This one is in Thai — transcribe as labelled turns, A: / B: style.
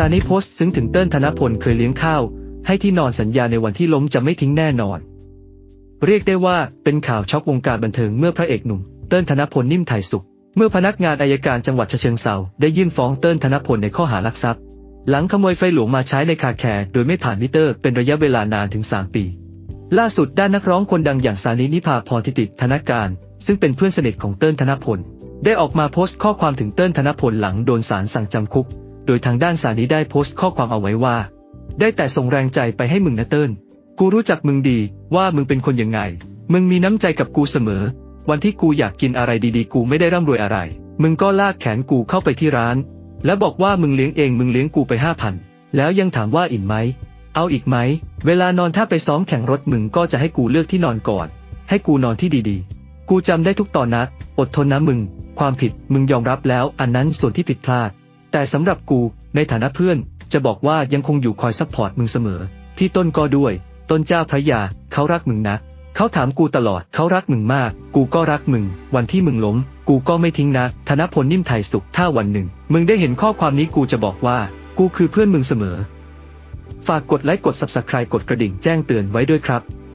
A: ซานิโพสต์ซึ้งถึงเติ้ลธนพลเคยเลี้ยงข้าว ให้ที่นอนสัญญาในวันที่ล้มจะไม่ทิ้งแน่นอน เรียกได้ว่าเป็นข่าวช็อกวงการบันเทิงเมื่อพระเอกหนุ่ม เติ้ลธนพลนิ่มไทยสุข เมื่อพนักงานอายการจังหวัดเชิงเซาได้ยื่นฟ้องเติ้ลธนพลในข้อหารักทรัพย์ หลังขโมยไฟหลวงมาใช้ในคาแคร์โดยไม่ผ่านมิเตอร์เป็นระยะเวลานานถึง 3 ปี ล่าสุดด้านนักร้องคนดังอย่างสานินิพาพรทิติธนการ ซึ่งเป็นเพื่อนสนิทของเติ้ลธนพลได้ออกมาโพสต์ข้อความถึงเติ้ลธนพลหลังโดนศาลสั่งจำคุก โดยทางด้านสานิได้โพสต์ข้อความเอาไว้ว่า ได้แต่ส่งแรงใจไปให้มึงนะเติ้ลกูรู้จักมึงดีว่ามึงเป็นคนยังไง มึงมีน้ำใจกับกูเสมอ วันที่กูอยากกินอะไรดีๆ กูไม่ได้ร่ำรวยอะไร มึงก็ลากแขนกูเข้าไปที่ร้าน แล้วบอกว่ามึงเลี้ยงเองมึงเลี้ยงกูไปห้าพันแล้วยังถามว่าอิ่มไหม เอาอีกไหม เวลานอนถ้าไปซ้อมแข่งรถมึงก็จะให้กูเลือกที่นอนก่อน ให้กูนอนที่ดีๆ กูจำได้ทุกตอนนะ อดทนนะมึง ความผิดมึงยอมรับแล้วอันนั้นส่วนที่ผิดพลาด แต่สำหรับกูในฐานะเพื่อน จะบอกว่ายังคงอยู่คอยซัพพอร์ตมึงเสมอ พี่ต้นก็ด้วย ต้นเจ้าพระยา เขารักมึงนะ เขาถามกูตลอดเขารักมึงมาก กูก็รักมึง วันที่มึงล้ม กูก็ไม่ทิ้งนะ ธนพลนิ่มไทยสุขถ้าวันหนึ่ง มึงได้เห็นข้อความนี้กูจะบอกว่า กูคือเพื่อนมึงเสมอ ฝากกดไลค์กด subscribe กดกระดิ่งแจ้งเตือนไว้ด้วยครับ